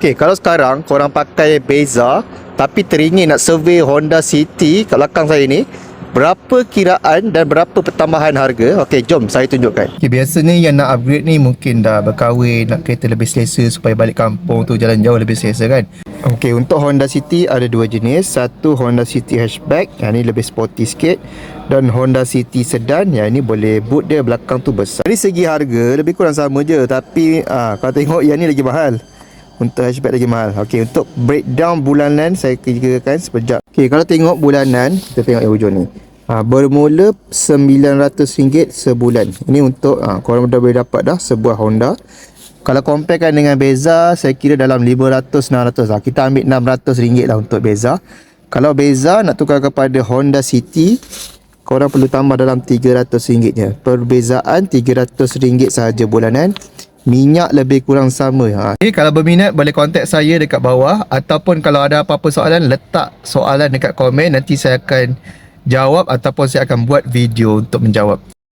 Okey, kalau sekarang korang pakai Beza tapi teringin nak survey Honda City kat belakang saya ni, berapa kiraan dan berapa pertambahan harga? Okey, jom saya tunjukkan. Okay, biasanya yang nak upgrade ni mungkin dah berkahwin, nak kereta lebih selesa supaya balik kampung tu jalan jauh lebih selesa kan. Okey, untuk Honda City ada dua jenis. Satu Honda City Hatchback, yang ni lebih sporty sikit dan Honda City Sedan, yang ni boleh boot dia belakang tu besar. Dari segi harga lebih kurang sama je tapi ah kalau tengok yang ni lagi mahal. Untuk hatchback lagi mahal. Okey, untuk breakdown bulanan saya kirakan sekejap. Okey, kalau tengok bulanan, kita tengok yang hujung ni. Ha, bermula RM900 sebulan. Ini untuk ha, korang dah boleh dapat dah sebuah Honda. Kalau comparekan dengan Beza, saya kira dalam 500-600 lah. Kita ambil RM600 lah untuk Beza. Kalau Beza nak tukar kepada Honda City, korang perlu tambah dalam RM300 je. Perbezaan RM300 sahaja bulanan. Minyak lebih kurang sama. Ha. Okay, kalau berminat boleh kontak saya dekat bawah ataupun kalau ada apa-apa soalan letak soalan dekat komen nanti saya akan jawab ataupun saya akan buat video untuk menjawab.